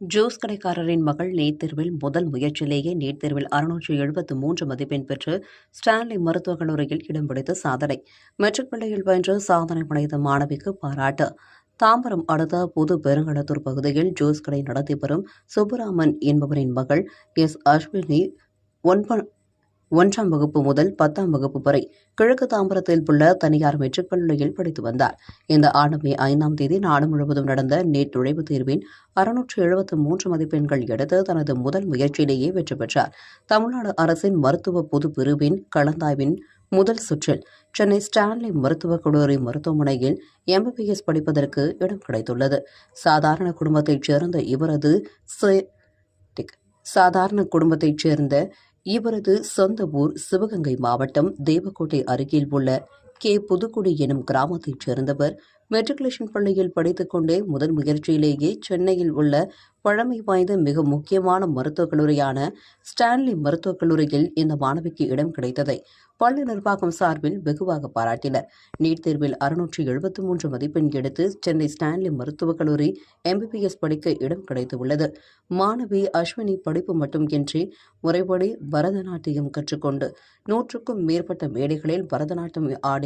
Juice கடைக்காரரின் மகள் NEET தேர்வில் முதல் முயற்சியிலேயே நீட் தேர்வில் அறுநூற்று எழுபத்து மூன்று மதிப்பெண் பெற்று ஸ்டான்லி மருத்துவக் கல்லூரியில் இடம் பிடித்த சாதனை. மெட்ரிக் பள்ளியில் பயின்று சாதனை படைத்த மாணவிக்கு பாராட்டு. தாம்பரம் அடுத்த புது பெருங்கடத்தூர் பகுதியில் ஜூஸ் கடை நடத்தி வரும் சுப்புராமன் என்பவரின் மகள் எஸ். அஸ்வினி ஒன்பது ஒன்றாம் வகுப்பு முதல் பத்தாம் வகுப்பு வரை கிழக்கு தாம்பரத்தில் உள்ள தனியார் மெட்ரிக் பள்ளியில் படித்து வந்தார். இந்த ஆண்டு மே ஐந்தாம் தேதி நாடு முழுவதும் நடந்த நீட் நுழைவுத் தேர்வின் அறுநூற்று எழுபத்து மூன்று மதிப்பெண்கள் எடுத்து தனது முதல் முயற்சியிலேயே வெற்றி பெற்றார். தமிழ்நாடு அரசின் மருத்துவ பொது பிரிவின் கலந்தாய்வின் முதல் சுற்றில் சென்னை ஸ்டான்லி மருத்துவக் கல்லூரி மருத்துவமனையில் எம்பிபிஎஸ் படிப்பதற்கு இடம் கிடைத்துள்ளது. சாதாரண குடும்பத்தைச் சேர்ந்த இவரது சாதாரண குடும்பத்தைச் சேர்ந்த இவரது சொந்த ஊர் சிவகங்கை மாவட்டம் தேவக்கோட்டை அருகில் உள்ள கே புதுக்குடி எனும் கிராமத்தைச் சேர்ந்தவர். மெட்ரிகுலேஷன் பள்ளியில் படித்துக்கொண்டே முதல் முயற்சியிலேயே சென்னையில் உள்ள பழமை வாய்ந்த மிக முக்கியமான மருத்துவக் கல்லூரியான ஸ்டான்லி மருத்துவக் கல்லூரியில் இந்த மாணவிக்கு இடம் கிடைத்ததை பள்ளி நிர்வாகம் சார்பில் வெகுவாக பாராட்டினர். நீட் தேர்வில் அறுநூற்றி எழுபத்தி மூன்று மதிப்பெண் எடுத்து சென்னை ஸ்டான்லி மருத்துவக் கல்லூரி எம்பிபிஎஸ் படிக்க இடம் கிடைத்துள்ளது. மாணவி அஸ்வினி படிப்பு மட்டுமின்றி முறைப்படி பரதநாட்டியம் கற்றுக்கொண்டு நூற்றுக்கும் மேற்பட்ட மேடைகளில் பரதநாட்டியம் ஆடி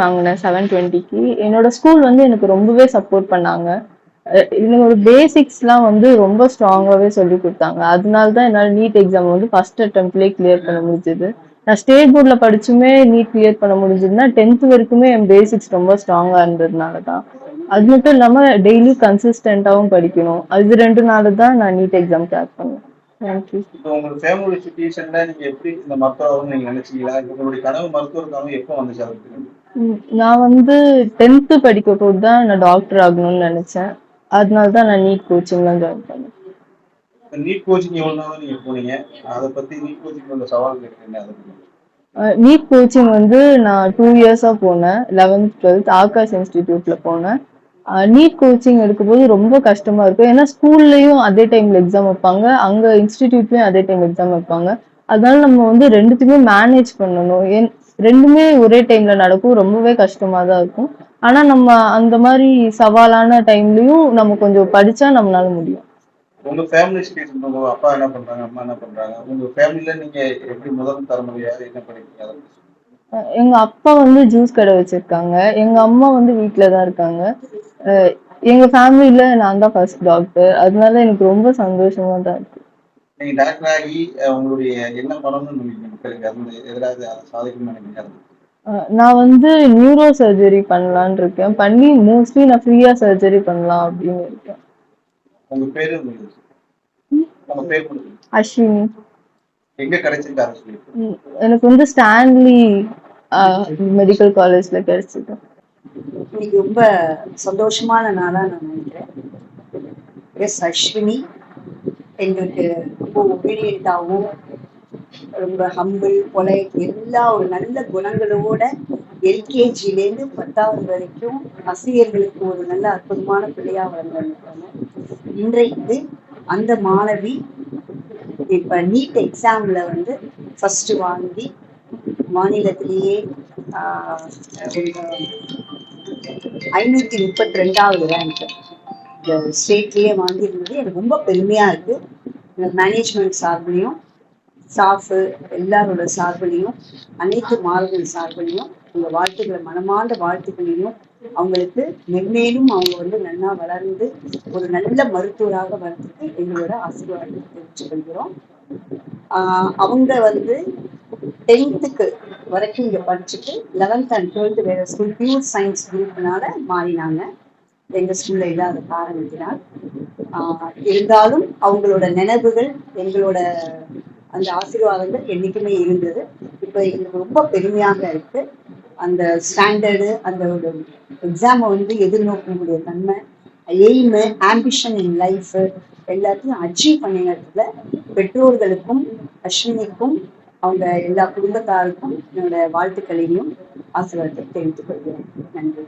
வாங்கினேன் செவன் டுவெண்ட்டிக்கு என்னோட ஸ்கூல் வந்து எனக்கு ரொம்பவே சப்போர்ட் பண்ணாங்க. என்னோட பேசிக்ஸ்லாம் வந்து ரொம்ப ஸ்ட்ராங்காகவே சொல்லி கொடுத்தாங்க. அதனால தான் என்னால் நீட் எக்ஸாம் வந்து ஃபர்ஸ்ட் அட்டம்ப்ட்லேயே கிளியர் பண்ண முடிஞ்சது. நான் ஸ்டேட் போர்டில் படிச்சுமே நீட் கிளியர் பண்ண முடிஞ்சதுன்னா டென்த் வரைக்குமே என் பேசிக்ஸ் ரொம்ப ஸ்ட்ராங்காக இருந்ததுனால தான். அது மட்டும் இல்லாமல் டெய்லி கன்சிஸ்டண்ட்டாகவும் படிக்கணும். அது ரெண்டு நாள் தான் நான் நீட் எக்ஸாம் கிளியர் பண்ணேன். தேங்க்யூ இப்போ ஃபேமிலி நீங்க எப்படி இந்த மருத்துவம் நீங்க நினைச்சீங்களா? உங்களுடைய கனவு மருத்துவர் கனவு எப்போ வந்துச்சு? நான் வந்து டென்த்து படிக்க போது தான் நான் டாக்டர் ஆகணும்னு நினைச்சேன். அதனால தான் நான் நீட் கோச்சிங்லாம் ஜாயின் பண்ணேன். நீட் கோச்சிங் எவ்வளவு நாள் நீங்க போனீங்க? அதை பத்தி நீட் கோச்சிங் உள்ள சவால் கேட்குறீங்க அதை பத்தி? நீட் கோச்சிங் வந்து நான் டூ இயர்ஸாக போனேன். லெவன்த் டுவெல்த் ஆகாஷ் இன்ஸ்டிடியூட்ல போனேன். நீட் கோச்சிங் எடுக்கும்போது ரொம்ப கஷ்டமா இருக்கும். ஏன்னா ஸ்கூல்லையும் அதே டைம்ல எக்ஸாம் வைப்பாங்க. அங்க இன்ஸ்டிடியூட்லயும் அதே டைம் எக்ஸாம் வைப்பாங்க. அதனால நம்ம வந்து ரெண்டுத்தையுமே மேனேஜ் பண்ணணும். ரெண்டுமே ஒரே டைம்ல நடக்கும். ரொம்பவே கஷ்டமா தான் இருக்கும். ஆனா நம்ம அந்த மாதிரி சவாலான டைம்லயும் நம்ம கொஞ்சம் படிச்சா நம்மளால முடியும். உங்க ஃபேமிலி சுச்சுவேஷன் உங்க அப்பா என்ன பண்றாங்க அம்மா என்ன பண்றாங்க? உங்க ஃபேமிலில நீங்க எப்படி முதல் என்ன அதை பத்தி சொல்லுங்க. அஹ் எங்க அப்பா வந்து ஜூஸ் கடை வச்சிருக்காங்க. எங்க அம்மா வந்து வீட்ல தான் இருக்காங்க எங்க ஃபேமிலில நான் தான் ஃபர்ஸ்ட் டாக்டர் அதனால எனக்கு ரொம்ப சந்தோஷமா தான் இருக்கு. நீங்க டாக்டர் ஆகி உங்களுடைய என்ன பண்ணணும்னு நினைக்கிறீங்க மக்களுக்கு? அது எதிராக அதை சாதிக்கணும்னு நினைக்கிறீங்க? நான் வந்து நியூரோ சர்ஜரி பண்ணலாம்னு இருக்கேன். பண்ணி மோஸ்ட்லி நான் ஃப்ரீயா சர்ஜரி பண்ணலாம் அப்படின்னு இருக்கேன். உங்க பேரு உங்க அஸ்வினி. எங்க கிடைச்சிருக்கு அதை சொல்லி? உம் எனக்கு வந்து ஸ்டான்லி மெடிக்கல் காலேஜ்ல கிடைச்சது இன்னைக்கு ரொம்ப சந்தோஷமான நாளா நான் நினைக்கிறேன். எஸ் அஸ்வினி. எங்களுக்கு ரொம்ப ரொம்ப ஹம்பிள் கொலை எல்லா ஒரு நல்ல குணங்களோட எல்கேஜிலேருந்து பத்தாவது வரைக்கும் ஆசிரியர்களுக்கு ஒரு நல்ல அற்புதமான பிள்ளையாக வளர்ந்துருக்காங்க. இன்றைக்கு அந்த மாணவி இப்ப நீட் எக்ஸாம்ல வந்து ஃபர்ஸ்ட் வாங்கி மாநிலத்திலேயே ஆஹ், ஐநூத்தி முப்பத்தி ரெண்டாவது ரேங்க் ஸ்டேட்லேயே வாங்கியிருந்தது எனக்கு ரொம்ப பெருமையாக இருக்குது மேனேஜ்மெண்ட் சார்பிலையும் ஸ்டாஃபு எல்லாரோட சார்பிலையும் அனைத்து மாணவர்கள் சார்பிலையும் உங்கள் வாழ்த்துக்களை மனமார்ந்த வாழ்த்துக்களையும் அவங்களுக்கு மென்மேலும் அவங்க வந்து நல்லா வளர்ந்து ஒரு நல்ல மருத்துவராக வளர்த்துக்கு எங்களோட ஆசீர்வாதத்தை தெரிவிச்சுக்கொள்கிறோம். அவங்க வந்து டென்த்துக்கு வரைக்கும் இங்கே படிச்சுட்டு லெவன்த் அண்ட் டுவெல்த் வேற ஸ்கூல் பியூர் சயின்ஸ் குரூப்னால மாறினாங்க. எங்கள் ஸ்கூல்ல இல்லாத காரணத்தினால் இருந்தாலும் அவங்களோட நினைவுகள் எங்களோட அந்த ஆசீர்வாதங்கள் என்றைக்குமே இருந்தது. இப்போ எங்களுக்கு ரொம்ப பெருமையாக இருக்கு. அந்த ஸ்டாண்டர்டு அந்த ஒரு எக்ஸாமை வந்து எதிர்நோக்கக்கூடிய தன்மை எய்மு ஆம்பிஷன் இன் லைஃப் எல்லாத்தையும் அச்சீவ் பண்ணினதுல பெற்றோர்களுக்கும் அஸ்வினிக்கும் அவங்க எல்லா குடும்பத்தாருக்கும் என்னோட வாழ்த்துக்களையும் ஆசீர்வாதத்தை தெரிவித்துக் கொள்கிறேன். நன்றி.